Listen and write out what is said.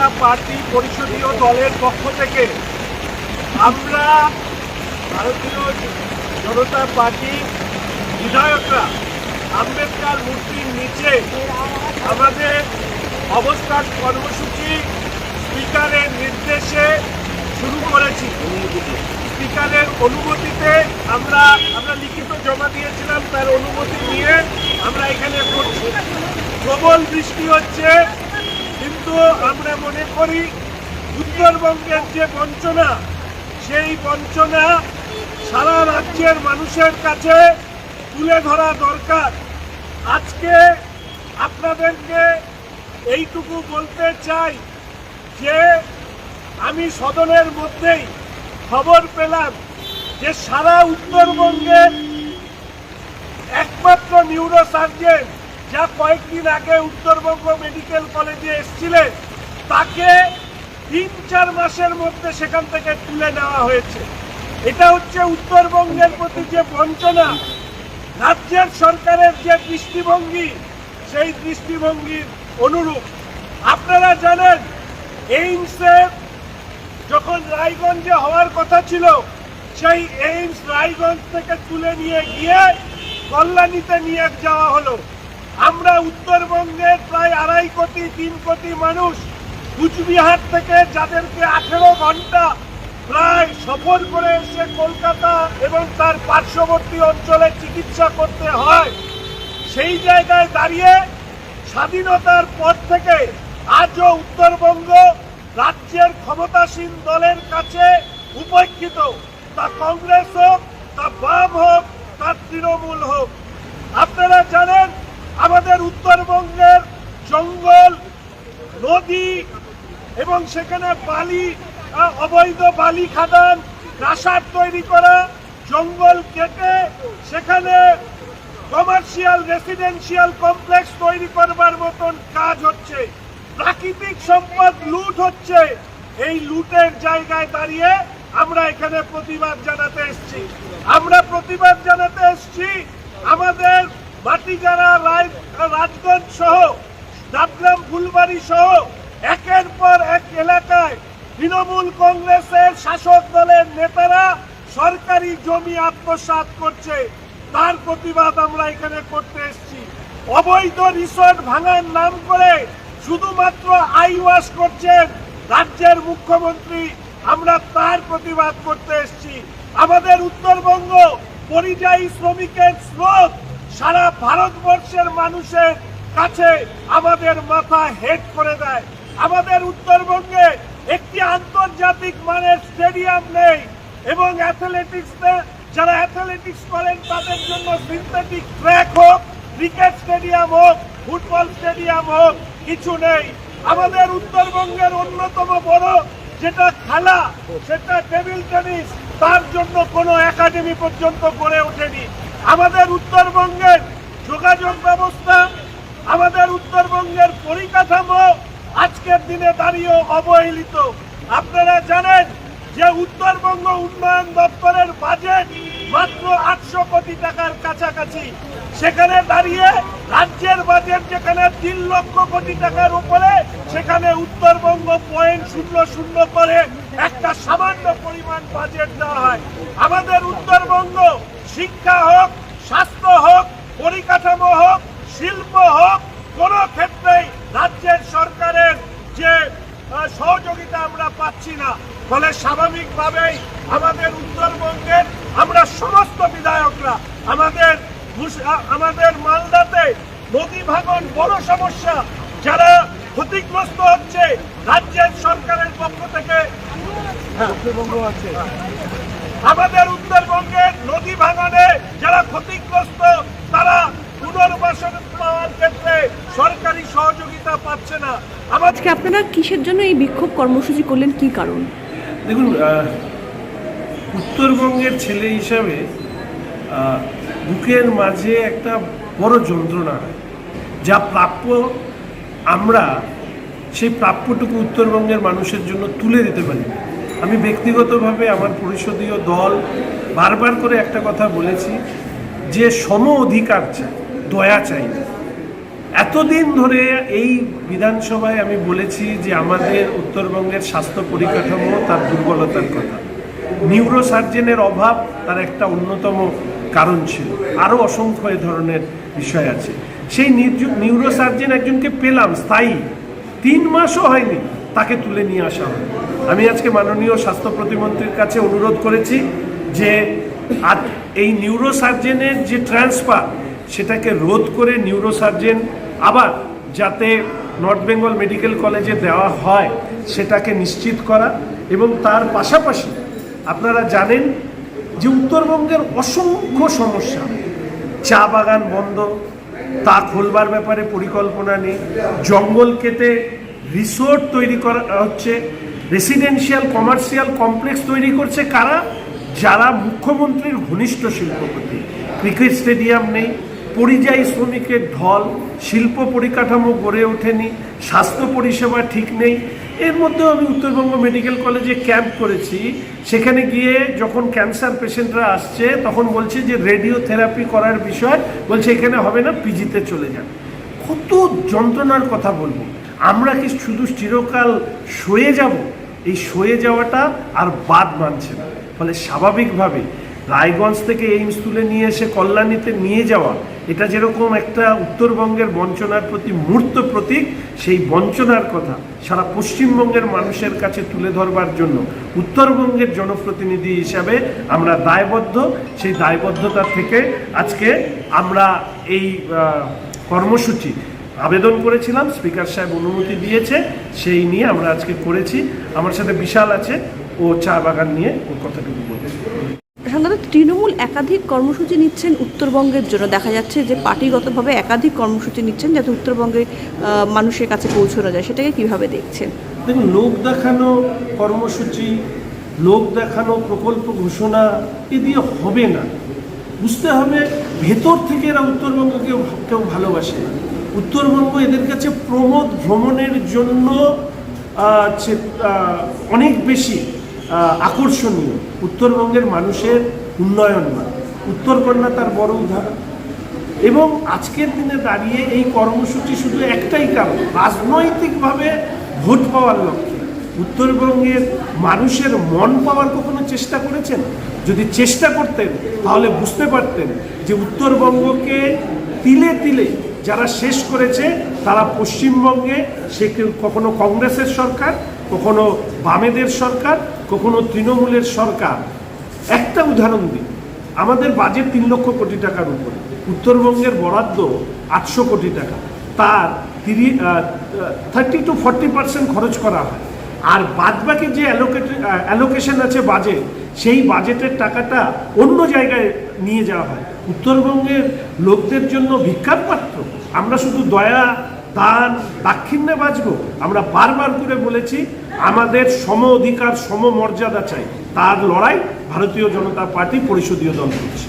জনতা party পরিষদীয় দলের পক্ষ থেকে আমরা ভারতীয় জনতা পার্টি বিধায়করা, আম্বেদকর মূর্তির নিচে আমাদের অবস্থান কর্মসূচি স্পিকারের নির্দেশে শুরু করেছি। স্পিকারের অনুমতিতে আমরা আমরা লিখিত জমা দিয়েছিলাম, তার অনুমতি নিয়ে আমরা এখানে করছি। প্রবল বৃষ্টি হচ্ছে কিন্তু আমরা মনে করি উত্তরবঙ্গের যে বঞ্চনা, সেই বঞ্চনা সারা রাজ্যের মানুষের কাছে তুলে ধরা দরকার। আজকে আপনাদেরকে এইটুকু বলতে চাই যে, আমি সদনের মধ্যেই খবর পেলাম যে সারা উত্তরবঙ্গের একমাত্র নিউরো সার্জন যা কয়েকদিন আগে উত্তরবঙ্গ মেডিকেল কলেজে এসেছিলেন তাকে তিন, চার মাসের মধ্যে সেখান থেকে তুলে নেওয়া হয়েছে। এটা হচ্ছে উত্তরবঙ্গের প্রতি যে বঞ্চনা, রাজ্যের সরকারের যে দৃষ্টিভঙ্গি, সেই দৃষ্টিভঙ্গির অনুরূপ। আপনারা জানেন এইমসের যখন রায়গঞ্জে হওয়ার কথা ছিল, সেই এইমস রায়গঞ্জ থেকে তুলে নিয়ে গিয়ে কল্যাণীতে নিয়ে যাওয়া হলো। আমরা উত্তরবঙ্গের প্রায় আড়াই কোটি, তিন কোটি মানুষ কুচবিহার থেকে যাদেরকে আঠেরো ঘণ্টা প্রায় সফর করে এসে কলকাতা এবং তার পার্শ্ববর্তী অঞ্চলে চিকিৎসা করতে হয়, সেই জায়গায় দাঁড়িয়ে স্বাধীনতার পর থেকে আজও উত্তরবঙ্গ রাজ্যের ক্ষমতাসীন দলের কাছে উপেক্ষিত। তা কংগ্রেস হোক, তা বাম হোক, তা তৃণমূল হোক। আপনারা উত্তরবঙ্গের জঙ্গল, নদী এবং সেখানে বালি অবৈধ বালি খাদান রাসার তৈরি করা, জঙ্গল কেটে সেখানে কমার্শিয়াল রেসিডেন্সিয়াল কমপ্লেক্স তৈরি করবার মতন কাজ হচ্ছে। প্রাকৃতিক সম্পদ লুট হচ্ছে। এই লুটের জায়গায় দাঁড়িয়ে আমরা এখানে প্রতিবাদ জানাতে এসেছি। আমরা প্রতিবাদ জানাতে এসছি আমাদের মাটিজারা রায় রাজগঞ্জ সহ ডাবগ্রাম ফুলবাড়ি সহ, একের পর এক এলাকায় তৃণমূল কংগ্রেসের শাসক দলের নেতারা সরকারি জমি আত্মসাৎ করছে। তার প্রতিবাদ আমরা এখানে করতে এসেছি। অবৈধ রিসোর্ট ভাঙার নাম করে শুধুমাত্র আই ওয়াশ করছেন রাজ্যের মুখ্যমন্ত্রী। আমরা তার প্রতিবাদ করতে এসেছি। আমাদের উত্তরবঙ্গ পরিযায়ী শ্রমিকের স্রোত সারা ভারতবর্ষের মানুষের কাছে আমাদের মাথা হেড করে দেয়। আমাদের উত্তরবঙ্গে একটি আন্তর্জাতিক মানের স্টেডিয়াম নেই এবং অ্যাথলেটিক্স যারা অ্যাথলেটিক্স করেন, তাদের জন্য সিনথেটিক ট্র্যাক হোক ক্রিকেট স্টেডিয়াম হোক ফুটবল স্টেডিয়াম হোক, কিছু নেই। আমাদের উত্তরবঙ্গের অন্যতম বড় যেটা খেলা, সেটা টেবিল টেনিস তার জন্য কোনো একাডেমি পর্যন্ত গড়ে ওঠেনি। আমাদের উত্তরবঙ্গের যোগাযোগ ব্যবস্থা, আমাদের উত্তরবঙ্গের পরিকাঠামো আজকের দিনে দাঁড়িয়ে অবহেলিত। আপনারা জানেন যে উত্তরবঙ্গ উন্নয়ন দপ্তরের বাজেট মাত্র আটশো কোটি টাকার কাছাকাছি। সেখানে দাঁড়িয়ে রাজ্যের বাজেট যেখানে তিন লক্ষ কোটি টাকার উপরে, সেখানে উত্তরবঙ্গ পয়েন্ট শূন্য শূন্য করে একটা সামান্য পরিমাণ বাজেট দেওয়া হয়। আমাদের উত্তরবঙ্গ শিক্ষা হোক স্বাস্থ্য হোক পরিকাঠামো হোক শিল্প হোক কোনো ক্ষেত্রেই রাজ্যের সরকারের যে সহযোগিতা আমরা পাচ্ছি না। ফলে স্বাভাবিকভাবেই আমাদের উত্তরবঙ্গের আমরা সমস্ত বিধায়করা আমাদের আমাদের মালদাতে নদী ভাঙন বড় সমস্যা। যারা ক্ষতিগ্রস্ত হচ্ছে রাজ্যের সরকারের পক্ষ থেকে আমাদের যারা ক্ষতিগ্রস্ত তারা পুনর্বাসন পাওয়ার ক্ষেত্রে সরকারি সহযোগিতা পাচ্ছে না। আজকে আপনারা কিসের জন্য এই বিক্ষোভ কর্মসূচি করলেন? কি কারণ? দেখুন উত্তরবঙ্গের ছেলে হিসাবে আহ, বুকের মাঝে একটা বড় যন্ত্রণা যা প্রাপ্য আমরা সেই প্রাপ্যটুকু উত্তরবঙ্গের মানুষের জন্য তুলে দিতে পারি। আমি ব্যক্তিগতভাবে আমার পরিষদীয় দল বারবার করে একটা কথা বলেছি যে সম অধিকার চাই, দয়া চাই এতদিন ধরে এই বিধানসভায় আমি বলেছি যে আমাদের উত্তরবঙ্গের স্বাস্থ্য পরিকাঠামো তার দুর্বলতার কথা। নিউরো সার্জেনের অভাব তার একটা অন্যতম কারণ ছিল। আরও অসংখ্য এ ধরনের বিষয় আছে। সেই নিউরো সার্জেন একজনকে পেলাম, স্থায়ী। তিন মাসও হয়নি, তাকে তুলে নিয়ে আসা হয় আমি আজকে মাননীয় স্বাস্থ্য প্রতিমন্ত্রীর কাছে অনুরোধ করেছি যে এই নিউরোসার্জেনের যে ট্রান্সফার সেটাকে রোধ করে নিউরোসার্জেন আবার যাতে নর্থ বেঙ্গল মেডিকেল কলেজে দেওয়া হয়, সেটাকে নিশ্চিত করা এবং তার পাশাপাশি আপনারা জানেন যে উত্তরবঙ্গের অসংখ্য সমস্যা, চা বাগান বন্ধ, তা খোলবার ব্যাপারে পরিকল্পনা নেই, জঙ্গল কেটে রিসোর্ট তৈরি করা হচ্ছে রেসিডেন্সিয়াল কমার্শিয়াল কমপ্লেক্স তৈরি করছে কারা? যারা মুখ্যমন্ত্রীর ঘনিষ্ঠ শিল্পপতি, ক্রিকেট স্টেডিয়াম নেই, পরিযায়ী শ্রমিকের ঢল, শিল্প পরিকাঠামো গড়ে ওঠেনি, স্বাস্থ্য পরিষেবা ঠিক নেই। এর মধ্যেও আমি উত্তরবঙ্গ মেডিকেল কলেজে ক্যাম্প করেছি। সেখানে গিয়ে যখন ক্যান্সার পেশেন্টরা আসছে, তখন বলছে যে রেডিও থেরাপি করার বিষয়, বলছে এখানে হবে না, পিজিতে চলে যান। কত যন্ত্রণার কথা বলব। আমরা কি শুধু চিরকাল সয়ে যাব? এই সয়ে যাওয়াটা আর বাদ মানছে না। ফলে স্বাভাবিকভাবে রায়গঞ্জ থেকে এইমস তুলে নিয়ে এসে কল্যাণীতে নিয়ে যাওয়া, এটা যেরকম একটা উত্তরবঙ্গের বঞ্চনার প্রতি মূর্ত প্রতীক, সেই বঞ্চনার কথা সারা পশ্চিমবঙ্গের মানুষের কাছে তুলে ধরবার জন্য উত্তরবঙ্গের জনপ্রতিনিধি হিসাবে আমরা দায়বদ্ধ। সেই দায়বদ্ধতা থেকে আজকে আমরা এই কর্মসূচি আবেদন করেছিলাম। স্পিকার সাহেব অনুমতি দিয়েছে, সেই নিয়ে আমরা আজকে করেছি। আমার সাথে বিশাল আছে ও চা বাগান নিয়ে ওর কথাটুকু বলেছে সাধারণত তৃণমূল একাধিক কর্মসূচি নিচ্ছেন উত্তরবঙ্গের জন্য। দেখা যাচ্ছে যে পার্টিগতভাবে একাধিক কর্মসূচি নিচ্ছেন যাতে উত্তরবঙ্গের মানুষের কাছে পৌঁছানো যায়। সেটাকে কীভাবে দেখছেন? দেখুন লোক দেখানো কর্মসূচি লোক দেখানো প্রকল্প ঘোষণা এ দিয়ে হবে না। বুঝতে হবে ভেতর থেকে এরা উত্তরবঙ্গকে কেউ কেউ ভালোবাসে না। উত্তরবঙ্গ এদের কাছে প্রমোদ ভ্রমণের জন্য অনেক বেশি। আকর্ষণীয়। উত্তরবঙ্গের মানুষের উন্নয়ন নয়। উত্তরকন্যা তার বড় উদাহরণ। এবং আজকের দিনে দাঁড়িয়ে এই কর্মসূচি শুধু একটাই কারণ, রাজনৈতিকভাবে ভোট পাওয়ার লক্ষ্যে। উত্তরবঙ্গের মানুষের মন পাওয়ার কখনো চেষ্টা করেছেন? যদি চেষ্টা করতেন, তাহলে বুঝতে পারতেন যে উত্তরবঙ্গকে তিলে তিলে যারা শেষ করেছে, তারা পশ্চিমবঙ্গে, সে কখনো কংগ্রেসের সরকার কখনো বামেদের সরকার, কখনো তৃণমূলের সরকার। একটা উদাহরণ দিই। আমাদের বাজেট তিন লক্ষ কোটি টাকার উপরে। উত্তরবঙ্গের বরাদ্দ আটশো কোটি টাকা। তার তিরিশ থার্টি টু ফর্টি পার্সেন্ট খরচ করা হয়। আর বাদবাকি যে অ্যালোকেট অ্যালোকেশন আছে বাজেট সেই বাজেটের টাকাটা অন্য জায়গায় নিয়ে যাওয়া হয়। উত্তরবঙ্গের লোকদের জন্য ভিক্ষার পাত্র। আমরা শুধু দয়া দান দাক্ষিণ্যে বাঁচব আমরা বারবার করে বলেছি, আমাদের সম অধিকার, সম মর্যাদা চাই। তার লড়াই ভারতীয় জনতা পার্টি পরিষদীয় দল করছে।